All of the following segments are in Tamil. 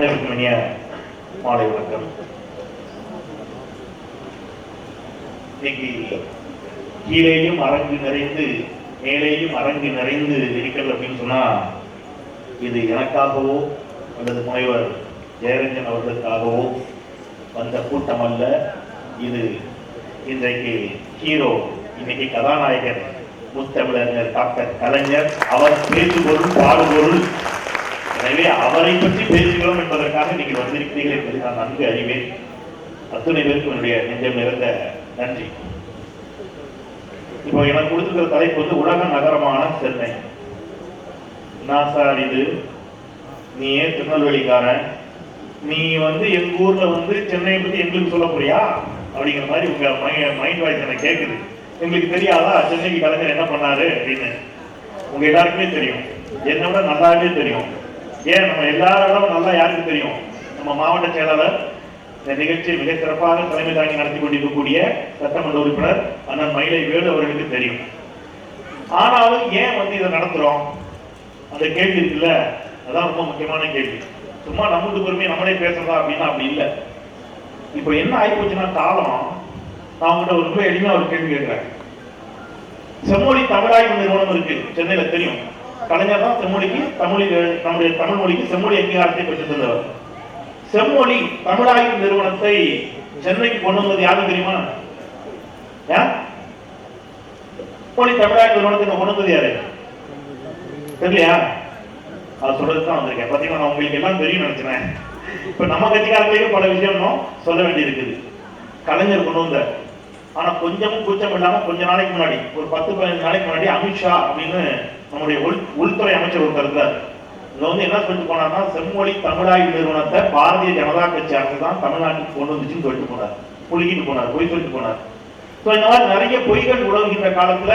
அனைவருக்கும் இனிய மாலை வணக்கம். இன்னைக்கு கீழேயும் அரங்கு நிறைந்து மேலேயும் அரங்கு நிறைந்து இருக்கிறது அப்படின்னு சொன்னா இது எனக்காகவோ அல்லது முனைவர் ஜெயரஞ்சன் அவர்களுக்காகவோ வந்த கூட்டம் அல்ல. இது இன்றைக்கு ஹீரோ இன்னைக்கு கதாநாயகர் முத்தமிழர் டாக்டர் கலைஞர் அவர் பேசுபொருள் பாடுபொருள் எனவே அவரை பற்றி பேசுகிறோம் என்பதற்காக நீங்கள் வந்திருக்கிறீர்கள் என்பதை நான் நன்கு அறிவேன். அத்துணை பேருக்கு என்னுடைய நெஞ்சம் நிறைந்த நன்றி. இப்போ எனக்கு கொடுத்துருக்கிற தலைப்பு வந்து உலக நகரமான சென்னை. நான் சார் இது. நீ ஏன் திருநெல்வேலிக்காரன். நீ வந்து எங்க ஊர்ல வந்து சென்னையை பத்தி எங்களுக்கு சொல்ல போறியா? அப்படிங்கிற மாதிரி உங்க மைண்ட் வாய்ஸ் எனக்கு கேட்குது எங்களுக்கு தெரியாதா? சென்னைக்கு கலைஞர் என்ன பண்ணாரு அப்படின்னு. உங்க எல்லாருக்குமே தெரியும். என்னோட விட நல்லாவே தெரியும். ஏன்? நம்ம எல்லாரோட நல்லா யாருக்கு தெரியும்? நம்ம மாவட்ட செயலாளர் இந்த நிகழ்ச்சியை மிக சிறப்பாக தலைமை தாங்கி நடத்தி கொண்டிருக்கக்கூடிய சட்டமன்ற உறுப்பினர் அண்ணன் மயிலை வேலு அவர்களுக்கு தெரியும். ஆனாலும் ஏன் வந்து இதை நடத்துறோம்? அந்த கேள்வி இருக்குல்ல? அதான் ரொம்ப முக்கியமான கேள்வி. சும்மா நமக்கு பொறுமையை நம்மளே பேசுறதா அப்படின்னா அப்படி இல்லை. இப்போ என்ன ஆகிப்போச்சுன்னா காலம் நான் உங்கள்கிட்ட ஒரு ரொம்ப எளிமையா ஒரு கேள்வி கேட்கிறேன். செம்மொழி தமிழாய்வு நிறுவனம் இருக்கு சென்னையில தெரியும். கலைஞர் தான் செம்மொழிக்கு தமிழ் நம்முடைய தமிழ் மொழிக்கு செம்மொழி அங்கீகாரத்தை பெற்றிருந்தவர். செம்மொழி தமிழாய்வு நிறுவனத்தை சென்னைக்கு கொண்டு வந்தது யாரும் தெரியுமா? செம்மொழி தமிழாய்வு நிறுவனத்தை கொண்டு வந்தது யாரு? தெரியலையா? அது சொல்றது தான் வந்திருக்கேன். பாத்தீங்கன்னா நான் உங்களுக்கு எல்லாம் தெரியும் நினைச்சேன். இப்ப நம்ம கட்சிக்காரர்களையும் பல விஷயம் இன்னும் சொல்ல வேண்டியிருக்குது. கலைஞர் கொண்டு வந்தார். ஆனா கொஞ்சமும் கூச்சம் இல்லாம கொஞ்ச நாளைக்கு முன்னாடி ஒரு பத்து பதினஞ்சு நாளைக்கு முன்னாடி அமித்ஷா அப்படின்னு நம்முடைய உள் உள்துறை அமைச்சர் ஒருத்தர் இருந்தார். இதுல வந்து என்ன சொல்லிட்டு போனார்னா செம்மொழி தமிழாய்வு நிறுவனத்தை பாரதிய ஜனதா கட்சி அரசு தான் தமிழ்நாட்டுக்கு கொண்டு வந்துச்சுன்னு சொல்லிட்டு போனார். புழுகிட்டு போனார் பொய் சொல்லிட்டு போனார். ஸோ இந்த மாதிரி நிறைய பொய்கள் உழவுகின்ற காலத்துல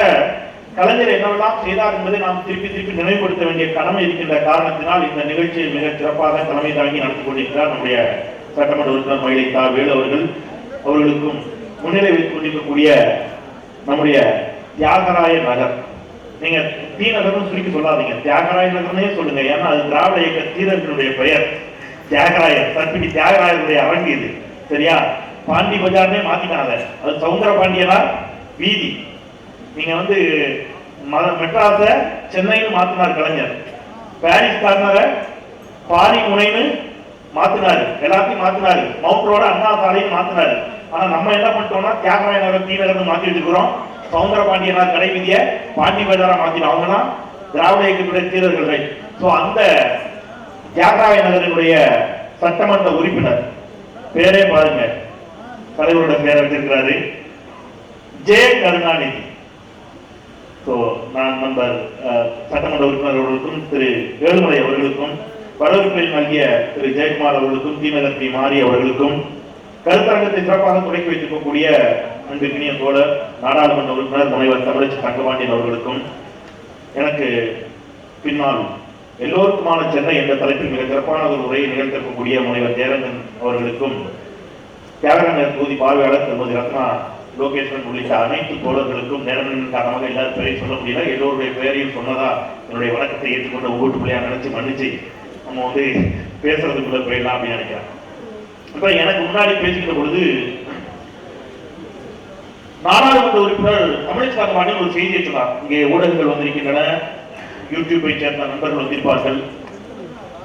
கலைஞர் என்னவெல்லாம் செய்தார் என்பதை நாம் திருப்பி திருப்பி நினைவுபடுத்த வேண்டிய கடமை இருக்கின்ற காரணத்தினால் இந்த நிகழ்ச்சியை மிக சிறப்பாக தலைமை தாங்கி நடத்தி கொண்டிருக்கிறார் நம்முடைய சட்டமன்ற உறுப்பினர் மயிலை தா வேலு அவர்கள். அவர்களுக்கும் முன்னிலை வைத்துக் கொண்டிருக்கக்கூடிய நம்முடைய தியாகராய நகர். நீங்க டி சுருக்கி சொல்லாதீங்க. தியாகராய நகர்னே சொல்லுங்க. ஏன்னா அது திராவிட இயக்க தீரர்களுடைய பெயர். தியாகராயர். சற்பிடி தியாகராயருடைய அரங்கு இது. சரியா? பாண்டி பஜார்னே மாத்திட்டாங்க. அது சவுந்தர பாண்டியனா? வீதி. நீங்க வந்து மெட்ராஸ சென்னைன்னு மாத்தினார் கலைஞர். பாரிஸ் கார்னர பாரி முனைன்னு மாத்தினாரு. எல்லாத்தையும் மாத்தினாரு. மவுண்ட் ரோட அண்ணா சாலையும் மாத்தினாரு. ஆனா நம்ம என்ன பண்ணிட்டோம்னா தியாகராய நகர் தீநகர்னு மாத்தி வச்சுக்கிறோம் சவுந்தர பாண்டியனார் கடை வீதியை பாண்டி பஜாரா மாத்தினோம் அவங்கலாம் திராவிட இயக்கத்துடைய தீரர்கள் சோ அந்த தியாகராய நகரினுடைய சட்டமன்ற உறுப்பினர் பேரே பாருங்க தலைவரோட பேரை வச்சிருக்கிறாரு ஜே கருணாநிதி. ஸோ நான் நண்பர் அஹ், சட்டமன்ற உறுப்பினர் அவர்களுக்கும் திரு வேலுமலை அவர்களுக்கும் வரவேற்பில் நல்கிய திரு ஜெயக்குமார் அவர்களுக்கும் தீநகர் மாரி அவர்களுக்கும் கருத்தரங்கத்தை சிறப்பாக தொடக்கி வைத்திருக்கக்கூடிய அன்பிற்கினிய தோழர் நாடாளுமன்ற உறுப்பினர் முனைவர் தமிழச்சி தங்கபாண்டியன் அவர்களுக்கும் எனக்கு பின்னால் எல்லோருக்குமான சென்னை என்ற தலைப்பில் மிக சிறப்பான ஒரு உரையை நிகழ்த்திருக்கக்கூடிய முனைவர் தேரங்கன் அவர்களுக்கும் தியாகநகர் தொகுதி பார்வையாளர் திருமதி ரத்னா லோகேஸ்வரன் உள்ளிட்ட அனைத்து தோழர்களுக்கும் நேரமின் காரணமாக எல்லாரும் பேரையும் சொல்ல முடியல எல்லோருடைய பெயரையும் சொன்னதா என்னுடைய வணக்கத்தை ஏற்றுக்கொண்ட ஓட்டு பிள்ளையா நினைச்சு மன்னிச்சு நம்ம வந்து பேசுறதுக்குள்ள போயிடலாம் அப்படின்னு நினைக்கிறேன். இப்ப எனக்கு முன்னாடி பேசிக்கிற பொழுது நாடாளுமன்ற உறுப்பினர் தமிழிசை மாநில ஒரு செய்தியை இருக்கலாம். இங்கே ஊடகங்கள் வந்திருக்கின்றன. யூடியூப்பை சேர்ந்த நண்பர்கள் வந்திருப்பார்கள்.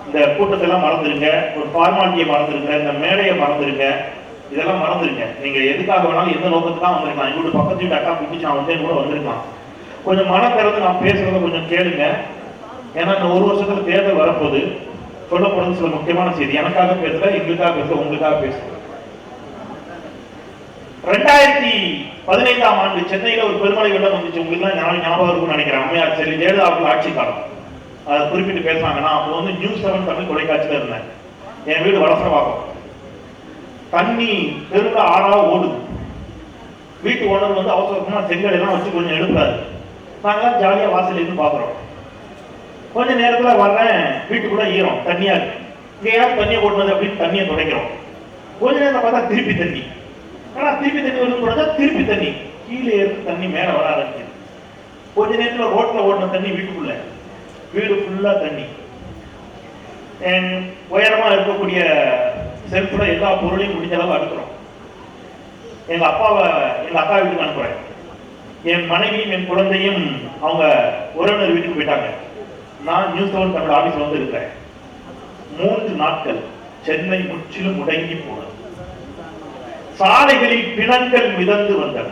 இந்த கூட்டத்தை எல்லாம் மறந்துருங்க. ஒரு ஃபார்மாலிட்டியை மறந்துருங்க. இந்த மேடையை மறந்துருங்க. இதெல்லாம் மறந்துருங்க. நீங்க எதுக்காக வேணாலும் எந்த நோக்கத்துக்காக வந்திருக்கலாம். எங்களோட பக்கத்து வீட்டு அக்கா பிடிச்சி நான் வந்தேன் கூட வந்திருக்கலாம். கொஞ்சம் மன திறந்து நான் பேசுறத கொஞ்சம் கேளுங்க. ஏன்னா இந்த ஒரு வருஷத்துல தேர்தல் வரப்போகுது. சொல்லப்படுறது சில முக்கியமான செய்தி. எனக்காக பேசல எங்களுக்காக பேசல உங்களுக்காக பேசுறேன் ரெண்டாயிரத்தி பதினைந்தாம் ஆண்டு சென்னையில ஒரு பெருமழை வெள்ளம் வந்துச்சு. உங்களுக்கு எல்லாம் ஞாபகம் இருக்கும்னு நினைக்கிறேன். அம்மையார் சரி ஜெயலலிதா அவர்கள் ஆட்சி காலம். அதை குறிப்பிட்டு பேசுனாங்கன்னா நான் அப்போ வந்து நியூஸ் செவன் தமிழ் தொலைக்காட்சியில இருந்தேன். என் வீடு வளசரவாகும் தண்ணி பெருக ஆறா ஓடுது. வீட்டு ஓனர் வந்து அவசரமா செங்கல் எல்லாம் வச்சு கொஞ்சம் எடுக்கிறாரு நாங்களாம் ஜாலியாக வாசல்ல இருந்து பார்க்குறோம் கொஞ்ச நேரத்தில் வர்றேன். வீட்டுக்குள்ள ஈரம் தண்ணியா இருக்கு. இங்கே யார் தண்ணியை ஓட்டுனது அப்படின்னு தண்ணியை துடைக்கிறோம். கொஞ்ச நேரம் பார்த்தா திருப்பி தண்ணி. ஆனா திருப்பி தண்ணி வரும் பார்த்தா திருப்பி தண்ணி. கீழே இருந்து தண்ணி மேல வர ஆரம்பிக்குது. கொஞ்ச நேரத்துல ரோட்ல ஓடின தண்ணி வீட்டுக்குள்ள. வீடு ஃபுல்லா தண்ணி. And உயரமா இருக்கக்கூடிய செல்ஃப்ல எல்லா பொருளையும் முடிஞ்ச அளவு அடுக்கிறோம் எங்க அப்பாவை எங்க அக்கா வீட்டுக்கு அனுப்புறேன். என் மனைவியும் என் குழந்தையும் அவங்க உறவினர் வீட்டுக்கு போயிட்டாங்க. நான் நியூஸ் செவன் தமிழ் ஆபீஸ்ல வந்து இருக்கிறேன். மூன்று நாட்கள் சென்னை முற்றிலும் முடங்கி போனது. சாலைகளில் பிணங்கள் மிதந்து வந்தன.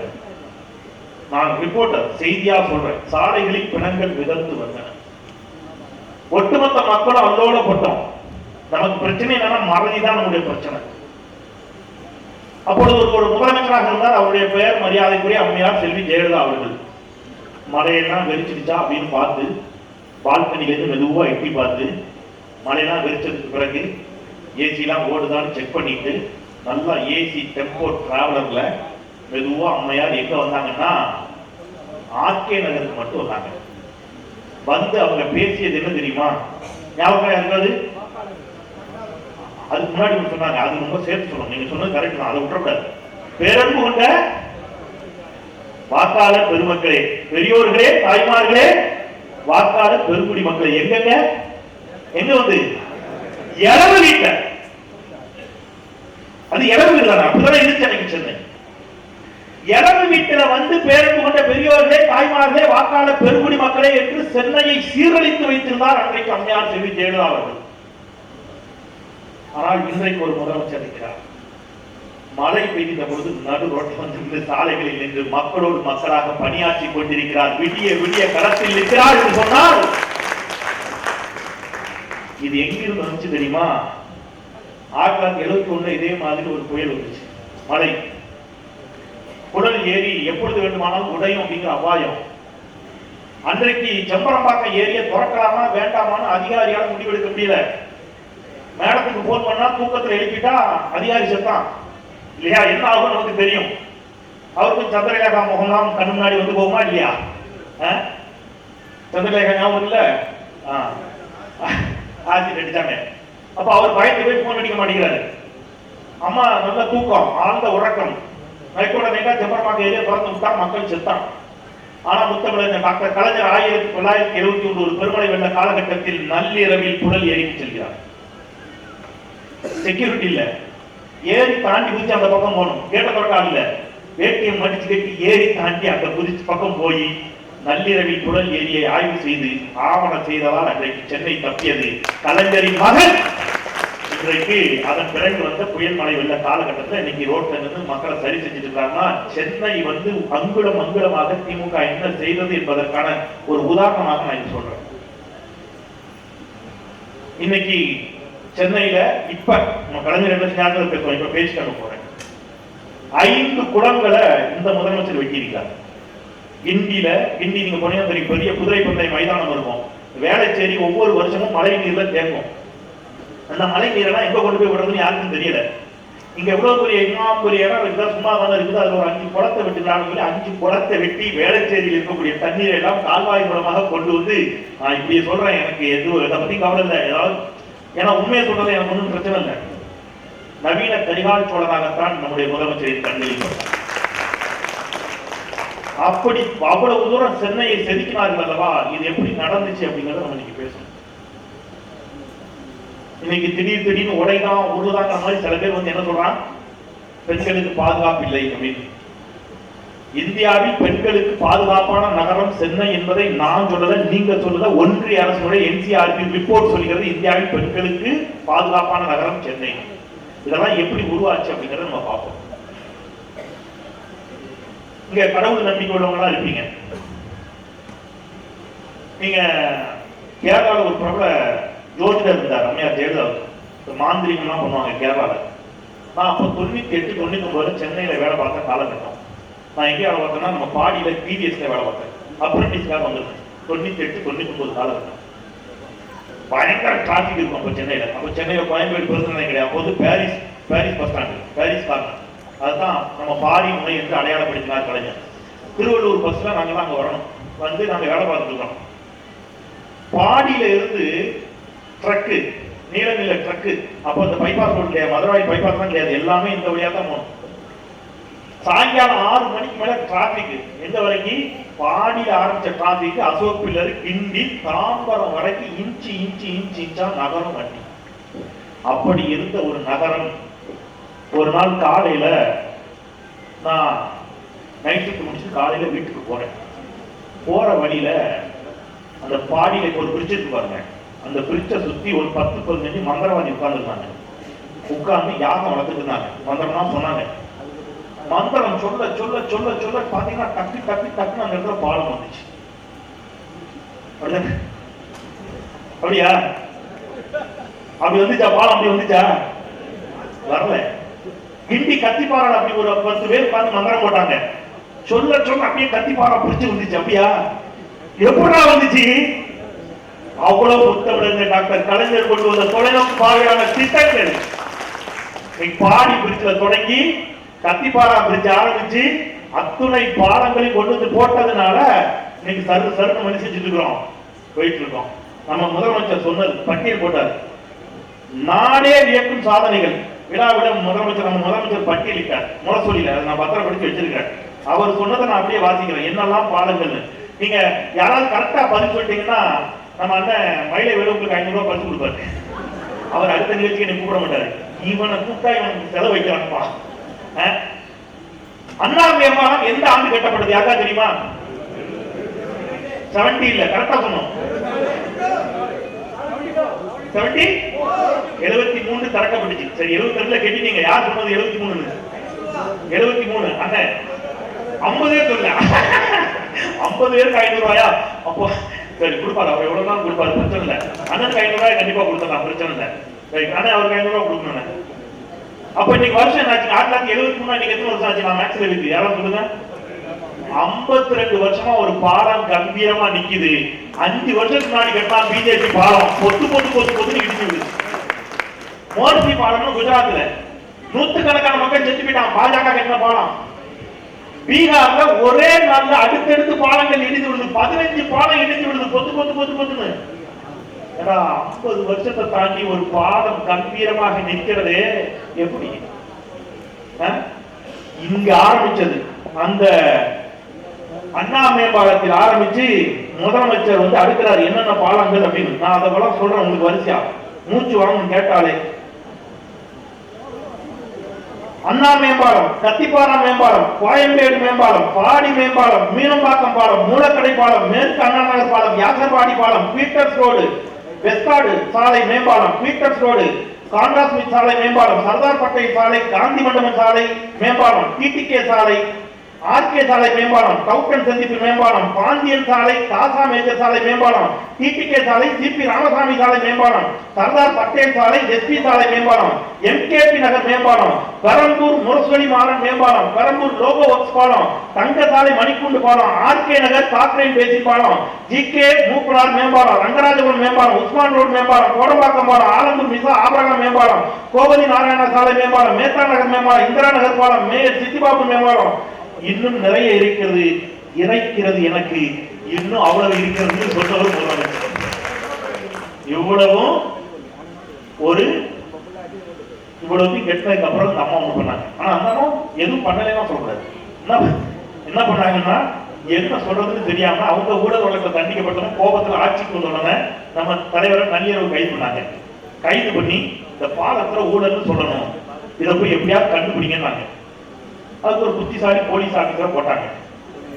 நான் ரிப்போர்ட்டர் செய்தியா சொல்றேன். சாலைகளில் பிணங்கள் மிதந்து வந்தன. ஒட்டுமொத்த மக்களும் அதோட பட்டோம். நமக்கு பிரச்சனை என்னன்னா மறதி தான் நம்முடைய பிரச்சனை. அப்பொழுது ஒரு ஒரு முதலமைச்சராக இருந்தார். அவருடைய பெயர் மரியாதைக்குரிய அம்மையார் செல்வி ஜெயலலிதா அவர்கள். மழையெல்லாம் வெறிச்சிடுச்சா அப்படின்னு பார்த்து பால்கனில இருந்து மெதுவா எட்டி பார்த்து மழையெல்லாம் வெறிச்சதுக்கு பிறகு ஏசிலாம் ஓடுதான்னு செக் பண்ணிட்டு நல்லா ஏசி டெம்போ டிராவலர்ல மெதுவா அம்மையார் எங்க வந்தாங்கன்னா ஆர்கே நகருக்கு மட்டும் வந்தாங்க. வந்து அவங்க பேசியது என்ன தெரியுமா? ஞாபகம் இருக்காது அதுக்கு முன்னாடி சொன்னாங்க. அது ரொம்ப சேர்த்து சொல்லணும். நீங்க சொன்னது கரெக்ட் தான். அதை விட்டுறக்கூடாது. பேரன்பு கொண்ட வாக்காளர் பெருமக்களே பெரியோர்களே தாய்மார்களே வாக்காளர் பெருங்குடி மக்களே எங்கங்க? எங்க வந்து? இளவு வீட்டை அது இளவு வீடு அப்படிதான் இருந்துச்சு எனக்கு சென்னை. இளவு வீட்டில வந்து பேரன்பு கொண்ட பெரியோர்களே தாய்மார்களே வாக்காளர் பெருங்குடி மக்களே என்று சென்னையை சீரழித்து வைத்திருந்தார் அன்றைக்கு அம்மையார் செல்வி ஜெயலலிதா அவர்கள். ஆனால் இன்றைக்கு ஒரு முதலமைச்சர் இருக்கிறார். மழை பெய்த பொழுது நடு ரோட்டில் வந்து சாலைகளில் நின்று மக்களோடு மக்களாக பணியாற்றி கொண்டிருக்கிறார். விடிய விடிய களத்தில் இருக்கிறார் என்று சொன்னால் இது எங்கிருந்து வந்துச்சு தெரியுமா? ஆயிரத்தி தொள்ளாயிரத்தி எழுபத்தி இதே மாதிரி ஒரு புயல் வந்துச்சு மழை குடல் ஏரி எப்பொழுது வேண்டுமானாலும் உடையும் அப்படிங்கிற அபாயம் அன்றைக்கு செம்பரம்பாக்கம் ஏரியை திறக்கலாமா வேண்டாமான்னு அதிகாரியால் முடிவெடுக்க முடியல மேடத்துக்கு போன் பண்ணா தூக்கத்தில் எழுப்பிட்டா அதிகாரி செத்தான் இல்லையா என்ன ஆகும் நமக்கு தெரியும் அவருக்கும் சந்திரலேகா முகம்லாம் கண்ணு முன்னாடி வந்து போகுமா இல்லையா ஆ? சந்திரலேகா ஞாபகம் இல்லை ஆ ஆச்சு ரெண்டு தானே அப்ப அவர் பயந்து போய் போன் அடிக்க மாட்டேங்கிறாரு. அம்மா நல்ல தூக்கம் ஆழ்ந்த உறக்கம். நைட்டோட நைட்டா ஏரியா திறந்து விட்டா மக்கள் செத்தான். ஆனா முத்தமிழர் டாக்டர் கலைஞர் ஆயிரத்தி தொள்ளாயிரத்தி எழுபத்தி ஒன்று ஒரு பெருமழை வெள்ள காலகட்டத்தில் நள்ளிரவில் புழல் ஏறி செல்கிறார். செக்யூரிட்டி இல்ல. ஏறி தாண்டி குதிச்சு அந்த பக்கம் போகணும். கேட்ட தொடக்கம் இல்ல. வேட்டியை மடிச்சு கட்டி ஏறி தாண்டி அந்த குதிச்சு பக்கம் போய் நள்ளிரவில் புழல் ஏரியை ஆய்வு செய்து ஆவணம் செய்ததால் அன்றைக்கு சென்னை தப்பியது. கலைஞரின் மகன்! இன்றைக்கு அதன் பிறகு வந்த புயல் மழை வெள்ள காலகட்டத்தில் இன்னைக்கு ரோட்ல இருந்து மக்களை சரி செஞ்சுட்டு இருக்காங்கன்னா சென்னை வந்து அங்குலம் அங்குலமாக திமுக என்ன செய்தது என்பதற்கான ஒரு உதாரணமாக நான் இது சொல்றேன். இன்னைக்கு சென்னையில இப்ப நம்ம கலைஞர் என்ன ஞாபகம் பேசுவோம் இப்ப பேசிட்டு போறேன். ஐந்து குளங்களை இந்த முதலமைச்சர் வெட்டியிருக்காரு. கிண்டியில கிண்டி நீங்க போனீங்க தெரியும் பெரிய குதிரை பந்தய மைதானம் இருக்கும். வேலைச்சேரி ஒவ்வொரு வருஷமும் மழை நீர்ல தேங்கும். அந்த மழை நீரெல்லாம் எங்க கொண்டு போய் விடுறதுன்னு யாருக்கும் தெரியல. இங்க எவ்வளவு பெரிய இமாம் பெரிய இடம் இருக்குதா சும்மா தானே இருக்குது. அதுல ஒரு அஞ்சு குளத்தை வெட்டுறான்னு சொல்லி அஞ்சு குளத்தை வெட்டி வேளச்சேரியில் இருக்கக்கூடிய தண்ணீரை எல்லாம் கால்வாய் மூலமாக கொண்டு வந்து நான் இப்படி சொல்றேன் எனக்கு எதுவும் இதை பத்தி கவலை இல்லை. ஏதாவது ஏன்னா உண்மையை சொல்றது எனக்கு ஒன்றும் பிரச்சனை இல்லை. நவீன கரிகால் சோழனாகத்தான் நம்முடைய முதலமைச்சரின் கண்ணில் அப்படி அவ்வளவு தூரம் சென்னையை செதுக்கினார்கள் அல்லவா? இது எப்படி நடந்துச்சு அப்படிங்கறத நம்ம இன்னைக்கு பேசணும். இன்னைக்கு திடீர் திடீர்னு உடைதான் உருதாங்கிற மாதிரி சில பேர் வந்து என்ன சொல்றான் பெண்களுக்கு பாதுகாப்பு இல்லை அப்படின்னு. இந்தியாவில் பெண்களுக்கு பாதுகாப்பான நகரம் சென்னை என்பதை நான் சொல்லல நீங்க சொல்லல ஒன்றிய அரசுடைய என்சிஆர்பி ரிப்போர்ட் சொல்கிறது இந்தியாவில் பெண்களுக்கு பாதுகாப்பான நகரம் சென்னை. இதெல்லாம் எப்படி உருவாச்சு அப்படிங்கறத நம்ம பார்ப்போம். இங்க கடவுள் நம்பிக்கை உள்ளவங்களா இருப்பீங்க. நீங்க கேரளாவில் ஒரு பிரபல ஜோதிடர் இருந்தார் ரம்யா தேவதாஸ் மாந்திரிகம்லாம் பண்ணுவாங்க கேரளால. நான் அப்போ தொண்ணூத்தி எட்டு தொண்ணூத்தி ஒன்பதுல சென்னையில வேலை பார்த்த காலகட்டம். நான் எங்கே வேலை பார்த்தேன்னா நம்ம பாடியில பிவிஎஸ்ல வேலை பார்த்தேன். அப்ரண்டிஸ்க்காக வந்திருக்கேன் தொண்ணூத்தி எட்டு தொண்ணூத்தி ஒன்பது காலகட்டம். பயங்கர டிராஃபிக் இருக்கும் அப்போ சென்னையில. அப்போ சென்னையில கோயம்பேடு பெருந்தனை கிடையாது. அப்போ வந்து Parrys Paris bus stand Paris பார்க்கணும் அதுதான் நம்ம பாரி முனை என்று அடையாளப்படுத்தினார் கலைஞர். திருவள்ளூர் பஸ்ல நாங்கள்லாம் அங்கே வரணும் வந்து நாங்கள் வேலை பார்த்துட்டு பாடியில இருந்து ட்ரக்கு நீல நீல ட்ரக்கு அப்போ இந்த பைபாஸ் ரோடு கிடையாது. மதுரவாய் பைபாஸ் தான் கிடையாது. எல்லாமே இந்த வழியாக தான் போகணும். சாயங்காலம் ஆறு மணிக்கு மேலே டிராபிக் எந்த வரைக்கும் பாடியில் ஆரம்பிச்ச டிராபிக் அசோக் பில்லர் கிண்டி தாம்பரம் வரைக்கும் இன்ச்சு இன்ச்சு இன்ச்சு இன்ச்சா நகரம் வண்டி. அப்படி இருந்த ஒரு நகரம் ஒரு நாள் காலையில நான் நைட் ஷிஃப்ட் முடிச்சு காலையில வீட்டுக்கு போறேன். போற வழியில அந்த பாடியில ஒரு பிரிட்ஜ் இருக்கு பாருங்க. அந்த பிரிட்ஜை சுத்தி ஒரு பத்து பதினஞ்சு மந்திரவாதி உட்கார்ந்துருந்தாங்க. உட்கார்ந்து யாகம் வளர்த்துருந்தாங்க இருந்தாங்க. மந்திரம்லாம் சொன்னாங்க. மந்திரம் சொல்ல சொல்ல சொல்ல சொல்ல பாத்தீங்கன்னா டக்கு டக்கு டக்குன்னு அந்த இடத்துல பாலம் வந்துச்சு. அப்படியா? அப்படி வந்துச்சா? பாலம் அப்படி வந்துச்சா? வரல. கிண்டி கத்திப்பாறை அப்படி ஒரு பத்து பேர் பார்த்து மந்திரம் போட்டாங்க. சொல்ல சொல்ல அப்படியே கத்திப்பாறை பிடிச்சு வந்துச்சு அப்படியா? எப்படா வந்துச்சு? அவ்வளவு புத்தமிழந்த டாக்டர் கலைஞர் கொண்டு வந்த தொலைநோக்கு பார்வையான திட்டங்கள் பாடி பிரிச்சுல தொடங்கி கத்திப்பாரா பிரிச்சு ஆரம்பிச்சு அத்துணை பாலங்களையும் கொண்டு வந்து போட்டதுனால இன்னைக்கு சரு சருன்னு மணி இருக்கிறோம் போயிட்டு இருக்கோம் நம்ம முதலமைச்சர் சொன்னது பட்டியல் போட்டார். நாடே வியக்கும் சாதனைகள். விழாவிட முதலமைச்சர் நம்ம முதலமைச்சர் பட்டியலிட்டார். முரசொலியில அதை நான் பத்திரப்படுத்தி வச்சிருக்கேன். அவர் சொன்னதை நான் அப்படியே வாசிக்கிறேன். என்னெல்லாம் பாடங்கள்னு. நீங்க யாராவது கரெக்டா பதில் சொல்லிட்டீங்கன்னா நம்ம அண்ணன் மயிலை வேலை உங்களுக்கு ஐநூறு ரூபாய் பரிசு கொடுப்பாரு. அவர் அடுத்த நிகழ்ச்சிக்கு எனக்கு கூப்பிட மாட்டாரு. இவனை கூப்பிட்டா இவனுக்கு செலவு வைக்கிறான்ப்பா அண்ணா மேம்பாலம் எந்த ஆண்டு கட்டப்பட்டது? யாருக்கா தெரியுமா? செவன்டி இல்ல கரெக்டா சொன்னோம். செவன்டி எழுபத்தி மூணு தரக்கப்பட்டுச்சு சரி எழுபத்தி ரெண்டுல கேட்டீங்க யார் சொன்னது எழுபத்தி மூணு எழுபத்தி மூணு. அண்ணன் ஐம்பது பேர் சொல்ல ஐம்பது பேருக்கு ஐநூறு ரூபாயா அப்போ சரி கொடுப்பாரு. அவர் எவ்வளவு தான் கொடுப்பாரு பிரச்சனை இல்லை. அண்ணனுக்கு ஐநூறு ரூபாய் கண்டிப்பா கொடுத்துடலாம். பிரச்சனை இல்லை. சரி அண்ணன் அவருக்கு ஐநூறு ரூபாய் கொடுக்கணும் அப்ப இன்னைக்கு வருஷம் என்ன ஆச்சு ஆறு தொள்ளாயிரத்தி எழுபத்தி மூணு இன்னைக்கு எத்தனை வருஷம் ஆச்சு? நான் மேக்ஸ்ல இருக்கு யாரும் சொல்லுங்க? ஐம்பத்தி ரெண்டு வருஷமா ஒரு பாலம் கம்பீரமா நிக்குது. அஞ்சு வருஷத்துக்கு முன்னாடி கட்டினா பிஜேபி பாலம் பொத்து பொத்து பொத்து பொத்து இடிச்சு விடுது மோர்சி பாலம்னு குஜராத்ல. நூத்துக்கணக்கான மக்கள் செத்து போயிட்டான் பாஜக கட்டின பாலம் பீகார்ல ஒரே நாள்ல அடுத்தடுத்து பாலங்கள் இடிந்து விடுது பதினஞ்சு பாலம் இடிந்து விடுது பொத்து பொத்து பொத்து பொத்துன்னு. ஏன்னா ஐம்பது வருஷத்தை தாண்டி ஒரு பாலம் கம்பீரமாக நிற்கிறது எப்படி? அஹ்? இங்க ஆரம்பிச்சது. அந்த அண்ணா மேம்பாலத்தில் ஆரம்பிச்சு முதலமைச்சர் வந்து அடுக்கிறார் என்னென்ன பாலங்கள் அப்படின்னு. நான் அதை போல சொல்றேன் உங்களுக்கு வரிசையா. மூச்சு வாங்கன்னு கேட்டாலே. அண்ணா மேம்பாலம் கத்திப்பாரா மேம்பாலம் கோயம்பேடு மேம்பாலம் பாடி மேம்பாலம் மீனம்பாக்கம் பாலம் மூலக்கடை பாலம் மேற்கு அண்ணாநகர் பாலம் யாசர்பாடி பாலம் பீட்டர்ஸ் ரோடு வெஸ்காடு சாலை மேம்பாலம் பீட்டர்ஸ் ரோடு கான்ராஸ்மித் சாலை மேம்பாலம் சர்தார் பட்டேல் சாலை காந்தி மண்டபம் சாலை மேம்பாலம் டிடிகே சாலை ஆர்கே சாலை மேம்பாலம் டவுட்டன் சந்திப்பு மேம்பாலம் பாண்டியன் சாலை காசா மேஜர் சாலை மேம்பாலம் டிடிகே சாலை சிபி ராமசாமி சாலை மேம்பாலம் சர்தார் பட்டேல் சாலை எஸ்பி சாலை மேம்பாலம் எம்கேபி நகர் மேம்பாலம் பெரம்பூர் முரசொலி மாறன் மேம்பாலம் பெரம்பூர் லோகோ ஒர்க்ஸ் பாலம் தங்க சாலை மணிக்கூண்டு பாலம் ஆர்கே நகர் காக்ரேன் பேசி பாலம் ஜி கே மூப்பனார் மேம்பாலம் ரங்கராஜபுரம் மேம்பாலம் உஸ்மான் ரோடு மேம்பாலம் கோடம்பாக்கம் பாலம் ஆலந்தூர் மிசா ஆபரகம் மேம்பாலம் கோவதி நாராயண சாலை மேம்பாலம் மேத்தா நகர் மேம்பாலம் இந்திரா நகர் பாலம் மேயர் சித்திபாபு மேம்பாலம் இன்னும் நிறைய இருக்கிறது இறைக்கிறது எனக்கு இன்னும் அவ்வளவு இருக்கிறது சொன்னவர் முதலமைச்சர் இவ்வளவும் ஒரு இவ்வளவு கெட்டதுக்கு அப்புறம் அந்த அம்மா ஒன்று பண்ணாங்க ஆனா அந்த அம்மா எதுவும் பண்ணலைன்னா சொல்றாரு என்ன என்ன பண்ணாங்கன்னா என்ன சொல்றதுன்னு தெரியாம அவங்க ஊழல் வழக்கில் தண்டிக்கப்பட்டவங்க கோபத்துல ஆட்சிக்கு வந்தோடனே நம்ம தலைவரை நள்ளிரவு கைது பண்ணாங்க. கைது பண்ணி இந்த பாலத்துல ஊழல்னு சொல்லணும். இதை போய் எப்படியாவது கண்டுபிடிங்கன்னாங்க. அதுக்கு ஒரு புத்திசாலி போலீஸ் ஆபீசரை போட்டாங்க.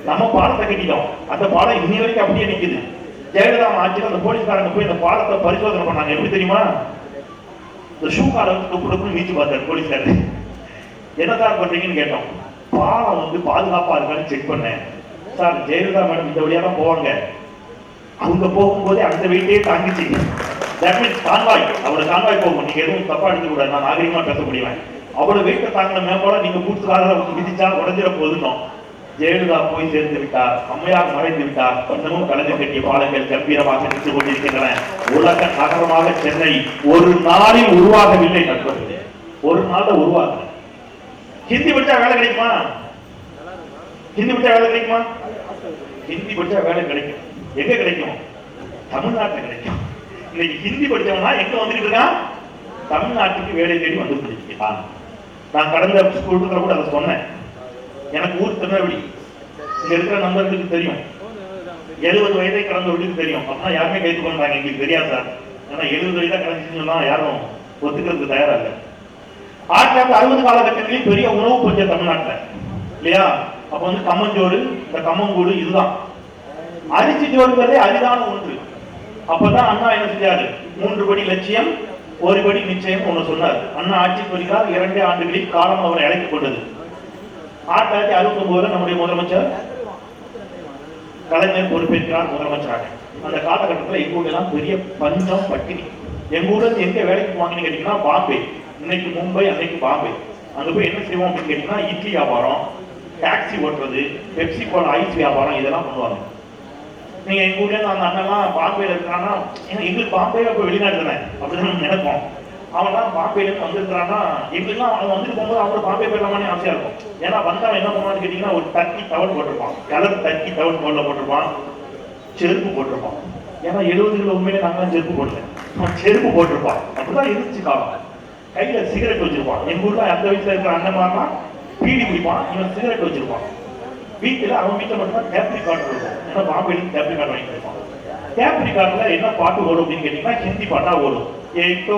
நம்ம பாலத்தை கட்டிட்டோம் அந்த பாலம் இன்னி வரைக்கும் அப்படியே நிற்குது ஜெயலலிதா ஆட்சியில் அந்த போலீஸ்காரங்க போய் அந்த பாலத்தை பரிசோதனை பண்ணாங்க. எப்படி தெரியுமா? இந்த ஷூ காலை வந்து மீச்சு பார்த்தாரு போலீஸ்காரர். என்ன சார் பண்ணுறீங்கன்னு கேட்டோம். பாலம் வந்து பாதுகாப்பாக இருக்கான்னு செக் பண்ணேன். சார் ஜெயலலிதா மேடம் இந்த வழியாக தான் போவாங்க. அவங்க போகும்போதே அந்த வீட்டையே தாங்கிச்சு. தட் மீன்ஸ் கான்வாய் அவரோட கான்வாய் போகும். நீங்க எதுவும் தப்பா எடுத்துக்க கூடாது. நான் நாகரிகமா பேச முடியுவேன் அவ்வளவு வெயிட்ட தாங்கின மேம்போல நீங்க கூட்டுக்காக விதிச்சா உடஞ்சிட போதுனோம் ஜெயலலிதா போய் சேர்ந்து விட்டார். அம்மையார் மறைந்து விட்டார். கொஞ்சமும் கலைஞர் கட்டிய பாலங்கள் கம்பீரமாக நின்று கொண்டிருக்கின்றன. உலக நகரமாக சென்னை ஒரு நாளில் உருவாகவில்லை நண்பர்களே. ஒரு நாள்ல உருவாக ஹிந்தி படிச்சா வேலை கிடைக்குமா? ஹிந்தி படிச்சா வேலை கிடைக்குமா? ஹிந்தி படிச்சா வேலை கிடைக்கும். எங்க கிடைக்கும்? தமிழ்நாட்டுல கிடைக்கும். இன்னைக்கு ஹிந்தி படிச்சவனா எங்க வந்துட்டு இருக்கான்? தமிழ்நாட்டுக்கு வேலை தேடி வந்து கொண்டிருக்கிறான் நான் கடந்த ஸ்கூலுக்குள்ள கூட அதை சொன்னேன். எனக்கு ஊர் திருநெல்வேலி. இங்க இருக்கிற நம்பர்களுக்கு தெரியும். எழுபது வயதை கடந்தவர்களுக்கு தெரியும். அப்படின்னா யாருமே கைது பண்றாங்க எங்களுக்கு தெரியாது சார். ஏன்னா எழுபது வயதா கடந்துச்சுன்னா யாரும் ஒத்துக்கிறதுக்கு தயாரா இல்லை. ஆயிரத்தி தொள்ளாயிரத்தி அறுபது காலகட்டங்களில் பெரிய உணவு பஞ்சம் தமிழ்நாட்டில். இல்லையா? அப்ப வந்து கம்மஞ்சோறு இந்த கம்மங்கூடு இதுதான். அரிசி ஜோடுங்கிறதே அரிதான ஒன்று. அப்பதான் அண்ணா என்ன செஞ்சாரு? மூன்று படி லட்சியம் ஒரு படி நிச்சயம் ஒண்ணு சொன்னார். அண்ணா ஆட்சி வருகிறார் இரண்டே ஆண்டுகளில் காலம் அவரை அழைத்துக் கொண்டது. ஆயிரத்தி தொள்ளாயிரத்தி அறுபத்தி ஒன்பதுல நம்முடைய முதலமைச்சர் கலைஞர் பொறுப்பேற்கிறார் முதலமைச்சராக. அந்த காலகட்டத்தில் எங்கூர்லாம் பெரிய பஞ்சம் பட்டினி. எங்க ஊர்ல இருந்து எங்க வேலைக்கு போவாங்கன்னு கேட்டீங்கன்னா பாம்பே. இன்னைக்கு மும்பை அன்னைக்கு பாம்பே. அங்க போய் என்ன செய்வோம் அப்படின்னு கேட்டீங்கன்னா இட்லி வியாபாரம் டாக்ஸி ஓட்டுறது பெப்சி போல ஐஸ் வியாபாரம் இதெல்லாம் பண்ணுவாங்க. நீங்க எங்க ஊர்லேருந்து அந்த அண்ணன்லாம் பாம்பேல இருக்கான்னா ஏன்னா எங்களுக்கு பாம்பே அப்ப வெளிநாட்டு தானே அப்படிதான் நினைப்போம். அவன்லாம் பாம்பேல இருந்து வந்திருக்கிறான்னா எங்களுக்குலாம் அவன் வந்துட்டு போகும்போது அவனோட பாம்பே போயிடலாமான்னு ஆசையா இருக்கும். ஏன்னா வந்தவன் என்ன பண்ணுவான்னு கேட்டீங்கன்னா ஒரு டர்க்கி டவல் போட்டிருப்பான். கலர் டர்க்கி டவல் போட்டில் போட்டிருப்பான். செருப்பு போட்டிருப்பான். ஏன்னா எழுபதுல உண்மையிலே நாங்களாம் செருப்பு போடல அவன் செருப்பு போட்டிருப்பான். அப்படிதான் இருந்துச்சு காலம். கையில சிகரெட் வச்சிருப்பான். எங்க ஊர்ல அந்த வயசுல இருக்கிற அண்ணன்மாரெல்லாம் பீடி பிடிப்பான். இவன் சிகரெட் வச்சிருப்பான். வீட்டுல அவன் வீட்டுல மட்டும்தான் டேப் ரிகார்டர் இருக்கும். ஏன்னா பாம்பேல டேப் ரிகார்டு வாங்கி கொடுப்பான் டேப் ரிகார்டுல என்ன பாட்டு ஓடும் அப்படின்னு கேட்டீங்கன்னா ஹிந்தி பாட்டா ஓடும். ஏக் தோ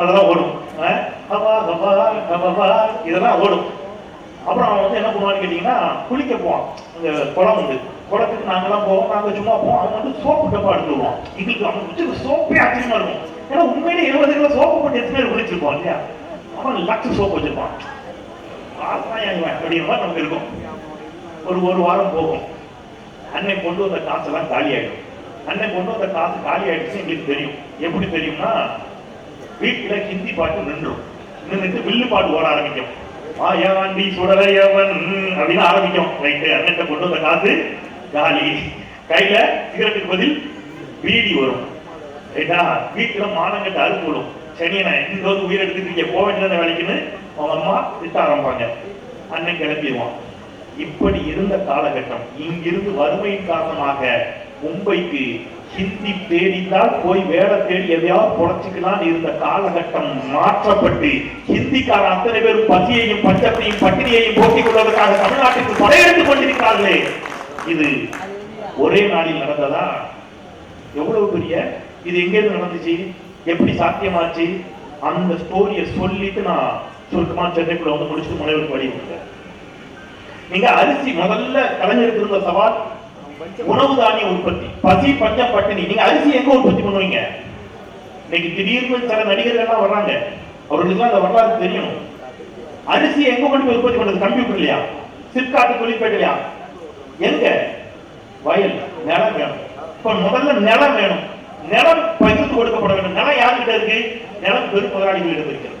அதெல்லாம் ஓடும். ஹவா ஹவா ஹவா இதெல்லாம் ஓடும். அப்புறம் அவன் வந்து என்ன பண்ணுவான்னு கேட்டீங்கன்னா குளிக்க போவான். அந்த குளம் உண்டு குளத்துக்கு நாங்கெல்லாம் போவோம். நாங்க சும்மா போவோம். அவன் வந்து சோப்பு டப்பா எடுத்துருவோம் எங்களுக்கு அவன் வச்சு சோப்பே ஆச்சரியமா இருக்கும். ஏன்னா உண்மையிலே இருபது கிலோ சோப்பு போட்டு எத்தனை பேர் குளிச்சிருப்பான் இல்லையா? அவன் லட்சம் சோப்பு வச்சிருப்பான். ஆசையா இவன் அப்படிங்கிற மாதிரி நமக்கு இருக்கும். ஒரு ஒரு வாரம் போகும். அன்னை கொண்டு வந்த காசெல்லாம் காலி ஆகிடும் அன்னை கொண்டு வந்த காசு காலி ஆயிடுச்சு எங்களுக்கு தெரியும். எப்படி தெரியும்னா வீட்டில் ஹிந்தி பாட்டு நின்றும். நின்றுட்டு வில்லு பாட்டு ஓட ஆரம்பிக்கும். ஆயாண்டி சுடலையவன் அப்படின்னு ஆரம்பிக்கும். ரைட்டு அண்ணன் கொண்டு வந்த காசு காலி. கையில சிகரெட்டுக்கு பதில் பீடி வரும். ரைட்டா வீட்டுல மானங்கட்ட அறுப்பு விடும். சனியனை இந்த வந்து உயிர் எடுத்துட்டு போக வேண்டியதான வேலைக்குன்னு? அவங்க அம்மா திட்ட ஆரம்பிப்பாங்க. அண்ணன் கிளம்பிடுவான். இப்படி இருந்த காலகட்டம் இங்கிருந்து வறுமையின் காரணமாக மும்பைக்கு ஹிந்தி தேடித்தான் போய் வேலை தேடி எதையாவது புடச்சிக்கலாம் இருந்த காலகட்டம் மாற்றப்பட்டு ஹிந்திக்கார அத்தனை பேரும் பசியையும் பஞ்சத்தையும் பட்டினியையும் போட்டிக் கொள்வதற்காக தமிழ்நாட்டிற்கு படையெடுத்துக் கொண்டிருக்கிறார்களே. இது ஒரே நாளில் நடந்ததா? எவ்வளவு பெரிய? இது எங்கிருந்து நடந்துச்சு? எப்படி சாத்தியமாச்சு? அந்த ஸ்டோரியை சொல்லிட்டு நான் சுருக்கமா சென்னைக்குள்ள வந்து முடிச்சுட்டு முனைவருக்கு வழி கொடுத்தேன். நீங்க அரிசி முதல்ல கலைஞருக்கு இருந்த சவால் உணவு தானிய உற்பத்தி. பசி பஞ்ச பட்டினி. நீங்க அரிசி எங்க உற்பத்தி பண்ணுவீங்க? இன்னைக்கு திடீர்னு சில நடிகர்கள் எல்லாம் வர்றாங்க. அவர்களுக்கு அந்த வரலாறு தெரியும். அரிசி எங்க கொண்டு போய் உற்பத்தி பண்றது கம்ப்யூட்டர் இல்லையா சிப்காட் தொழிற்பேட்டையா எங்க? வயல் நிலம் வேணும். இப்ப முதல்ல நிலம் வேணும். நிலம் பகிர்ந்து கொடுக்கப்பட வேண்டும். நிலம் யாருக்கிட்ட இருக்கு? நிலம் பெரும் முதலாளிகளிடம் இருக்கிறது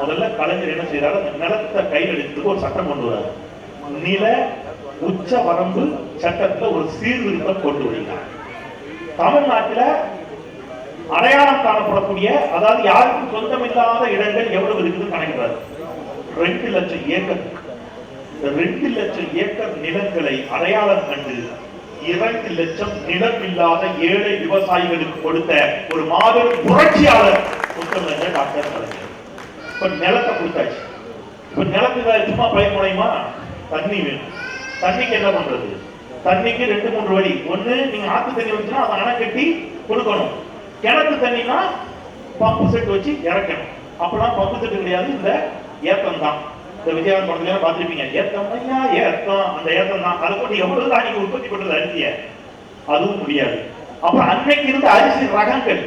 முதல்ல கலைஞர் என்ன செய்யறாரு அந்த நிலத்தை கையில் எடுத்துட்டு ஒரு சட்டம் கொண்டு வராரு நில உச்ச வரம்பு சட்டத்துல ஒரு சீர்திருத்தம் கொண்டு வருகிறார் தமிழ்நாட்டுல அடையாளம் காணப்படக்கூடிய அதாவது யாருக்கும் சொந்தமில்லாத இடங்கள் எவ்வளவு இருக்குதுன்னு கணக்கிறார் ரெண்டு லட்சம் ஏக்கர் ரெண்டு லட்சம் ஏக்கர் நிலங்களை அடையாளம் கண்டு இரண்டு லட்சம் நிலம் இல்லாத ஏழை விவசாயிகளுக்கு கொடுத்த ஒரு மாபெரும் புரட்சியாளர் முத்தமிழர் டாக்டர் கலைஞர். இப்ப நிலத்தை கொடுத்தாச்சு. இப்ப நிலத்துக்கு சும்மா பயன் முடியுமா தண்ணி வேணும். தண்ணிக்கு என்ன பண்றது? தண்ணிக்கு ரெண்டு மூன்று வழி. ஒண்ணு நீங்க ஆத்து தண்ணி வந்துச்சுன்னா அதை அணை கட்டி கொடுக்கணும். கிணத்து தண்ணினா பம்பு செட் வச்சு இறக்கணும். அப்பெல்லாம் பம்பு செட்டு கிடையாது. இந்த ஏத்தம் தான். இந்த விஜயகாந்த் படத்துல பார்த்துருப்பீங்க. ஏத்தம் ஐயா ஏத்தம். அந்த ஏத்தம் தான். அதை கொண்டு எவ்வளவு தான் நீங்க உற்பத்தி பண்றது அரிசிய? அதுவும் முடியாது. அப்புறம் அன்னைக்கு இருந்த அரிசி ரகங்கள்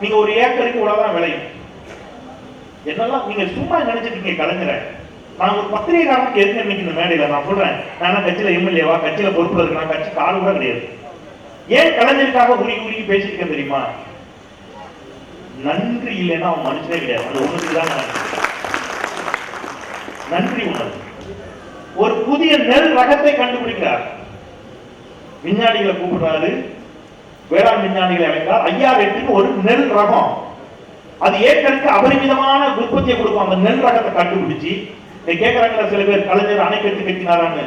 நீங்க ஒரு ஏக்கருக்கு இவ்வளவுதான் விளையும். என்னெல்லாம் நீங்க சும்மா நினைச்சிருக்கீங்க கலைஞரை. நான் ஒரு பத்திரிகைக்காரனுக்கு எதுக்கு இன்னைக்கு இந்த மேடையில? நான் சொல்றேன். நான் கட்சியில எம்எல்ஏவா கட்சியில பொறுப்பு இருக்கேன் கட்சி கால் கூட கிடையாது. ஏன் கலைஞருக்காக உருகி உருகி பேசியிருக்கேன் தெரியுமா? நன்றி இல்லைன்னா அவன் மனுஷனே கிடையாது. அது ஒண்ணுக்கு தான் நன்றி. உணர்வு ஒரு புதிய நெல் ரகத்தை கண்டுபிடிக்கிறார். விஞ்ஞானிகளை கூப்பிடுறாரு. வேளாண் விஞ்ஞானிகளை அழைக்கிறார். ஐயா எட்டுக்கு ஒரு நெல் ரகம். அது ஏக்கருக்கு அபரிமிதமான உற்பத்தியை கொடுக்கும். அந்த நெல் ரகத்தை கண்டுபிடிச்சு நீ கேட்கறாங்களா சில பேர்? கலைஞர் அணைக்கட்டு கட்டினாரான்னு.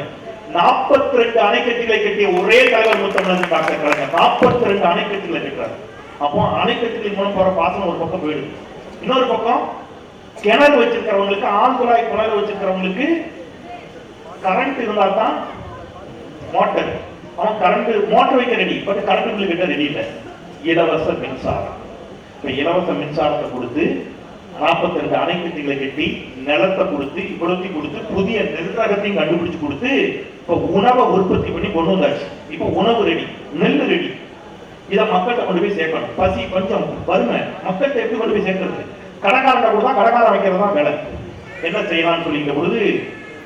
நாற்பத்தி ரெண்டு அணைக்கட்டுகளை கட்டிய ஒரே தலைவர் முத்தமிழர் டாக்டர் கலைஞர். நாற்பத்தி ரெண்டு அணைக்கட்டுகளை கட்டுறாரு. அப்போ அணைக்கட்டுகளின் மூலம் போற பாசனம் ஒரு பக்கம் போயிடுது இன்னொரு பக்கம் கிணறு வச்சிருக்கிறவங்களுக்கு ஆழ்குழாய் கிணறு வச்சிருக்கிறவங்களுக்கு கரண்ட் இருந்தா தான் மோட்டர் அவன் கரண்ட் மோட்டர் வைக்க ரெடி பட் கரண்ட் பில் கிட்ட ரெடி இல்லை. இலவச மின்சாரம். இப்ப இலவச மின்சாரத்தை கொடுத்து நாற்பத்தி ரெண்டு அணைக்கட்டுகளை கட்டி நிலத்தை கொடுத்து இவ்வளோத்தையும் கொடுத்து புதிய நெல் கண்டுபிடிச்சு கொடுத்து இப்ப உணவை உற்பத்தி பண்ணி கொண்டு வந்தாச்சு. இப்ப உணவு ரெடி நெல் ரெடி. இதை மக்கள்கிட்ட கொண்டு போய் சேர்க்கணும். பசி பஞ்சம் வறுமை மக்கள்கிட்ட எப்படி கொண்டு போய் சேர்க்கறது? கடைக்காரன் கூட தான் கடைக்காரன் வைக்கிறது தான் வேலை. என்ன செய்யலாம்னு சொல்லிக்கிற பொழுது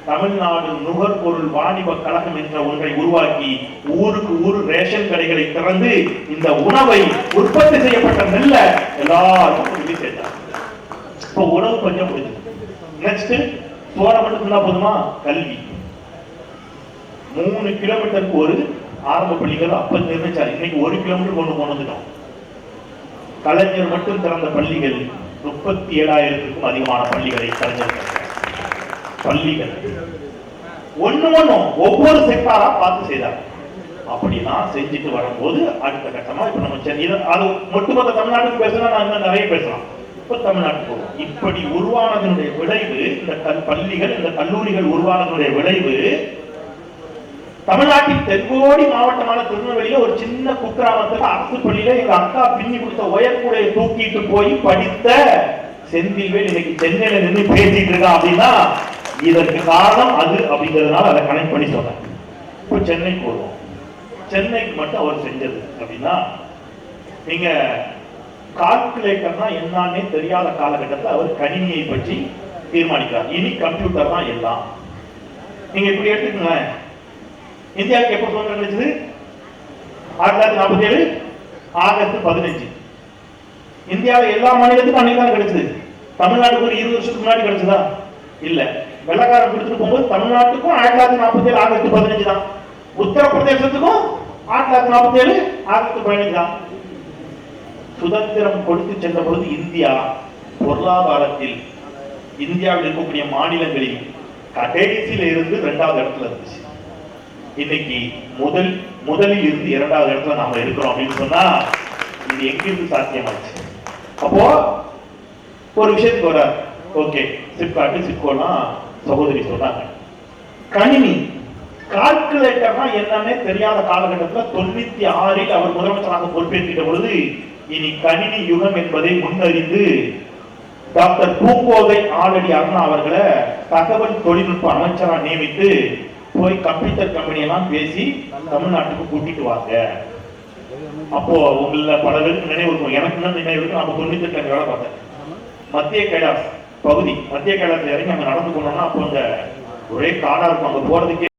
தமிழ்நாடு நுகர்பொருள் வாணிப கழகம் என்ற ஒன்றை உருவாக்கி ஊருக்கு ஊர் ரேஷன் கடைகளை திறந்து இந்த உணவை உற்பத்தி செய்யப்பட்ட நெல்ல எல்லாருக்கும் கொண்டு போய் சேர்த்தார் இப்போ உணவு கொஞ்சம் முடிஞ்சது நெக்ஸ்ட் சோழ மட்டும் இருந்தா போதுமா? கல்வி. மூணு கிலோமீட்டருக்கு ஒரு ஆரம்ப பள்ளிகள் அப்ப நிர்ணயிச்சார். இன்னைக்கு ஒரு கிலோமீட்டர் கொண்டு போனதுட்டோம் கலைஞர் மட்டும் திறந்த பள்ளிகள் முப்பத்தி ஏழாயிரத்துக்கும் அதிகமான பள்ளிகளை கலைஞர் பள்ளிகள். ஒண்ணு ஒண்ணும் ஒவ்வொரு செக்டாரா பார்த்து செய்தார் அப்படிலாம் செஞ்சுட்டு வரும்போது அடுத்த கட்டமா இப்ப நம்ம சென்னை அது ஒட்டுமொத்த தமிழ்நாட்டுக்கு பேசலாம் நான் இன்னும் நிறைய பேசலாம். இப்ப தமிழ்நாட்டுக்கு போகும் இப்படி உருவானதனுடைய விளைவு இந்த கல்- பள்ளிகள் இந்த கல்லூரிகள் உருவானதனுடைய விளைவு தமிழ்நாட்டின் தென்கோடி மாவட்டமான திருநெல்வேலியில ஒரு சின்ன குக்கிராமத்துல அரசு பள்ளியில எங்க அக்கா பின்னி கொடுத்த உயர்கூடையை தூக்கிட்டு போய் படித்த செந்தில்வேல் இன்னைக்கு சென்னையில நின்று பேசிட்டு இருக்கா அப்படின்னா இதற்கு காரணம் அது அப்படிங்கிறதுனால அதை கனெக்ட் பண்ணி சொல்றேன் இப்போ சென்னைக்கு வருவோம். சென்னைக்கு மட்டும் அவர் செஞ்சது அப்படின்னா நீங்க கால்குலேட்டர்னா என்னன்னே தெரியாத காலகட்டத்தில் அவர் கணினியை பற்றி தீர்மானிக்கிறார். இனி கம்ப்யூட்டர் தான் எல்லாம். நீங்க இப்படி எடுத்துக்கங்களேன். இந்தியாவுக்கு எப்போ சுதந்திரம் கிடைச்சது ஆயிரத்தி தொள்ளாயிரத்தி நாற்பத்தி ஏழு ஆகஸ்ட் பதினஞ்சு. இந்தியாவில் எல்லா மாநிலத்துக்கும் அன்னைக்கு தான் கிடைச்சது. தமிழ்நாட்டுக்கு ஒரு இருபது வருஷத்துக்கு முன்னாடி கிடைச்சதா? இல்ல. வெள்ளக்காரன் கொடுத்துட்டு போகும்போது தமிழ்நாட்டுக்கும் ஆயிரத்தி தொள்ளாயிரத்தி நாற்பத்தி ஏழு ஆகஸ்ட் பதினஞ்சு தான். உத்தரப்பிரதேசத்துக்கும் ஆயிரத்தி தொள்ளாயிரத்தி நாற்பத்தி ஏழு ஆகஸ்ட் பதினஞ்சு தான். சுதந்திரம் கொடுத்து சென்ற பொழுது இந்தியா பொருளாதாரத்தில் இந்தியாவில் இருக்கக்கூடிய மாநிலங்களில் கடைசியில இருந்து இரண்டாவது இடத்துல இருந்துச்சு. இன்னைக்கு முதல் முதலில் இருந்து இரண்டாவது இடத்துல நாம இருக்கிறோம் அப்படின்னு சொன்னா இது எங்கிருந்து சாத்தியமாச்சு? அப்போ ஒரு விஷயத்துக்கு வர ஓகே சிப்காட்டு சிப்கோலாம் சகோதரி சொன்னாங்க. கணினி கால்குலேட்டர்னா என்னன்னே தெரியாத காலகட்டத்துல தொண்ணூத்தி ஆறில் அவர் முதலமைச்சராக பொறுப்பேற்கிட்ட பொழுது இனி கணினி யுகம் என்பதை முன்னறிந்து டாக்டர் பூங்கோதை ஆலடி அண்ணா அவர்களை தகவல் தொழில்நுட்ப அமைச்சரா நியமித்து போய் கம்ப்யூட்டர் கம்பெனி எல்லாம் பேசி தமிழ்நாட்டுக்கு கூட்டிட்டு வாங்க. அப்போ உங்கள பல பேருக்கு நினைவு இருக்கும். எனக்கு என்ன நினைவு இருக்கு நம்ம தொண்ணூத்தி எட்டு வேலை பார்த்தேன். மத்திய கைலாஸ் பகுதி மத்திய கைலாஸ் இறங்கி அங்க நடந்து போனோம்னா அப்போ அந்த ஒரே காடா இருக்கும். அங்க போறதுக்கே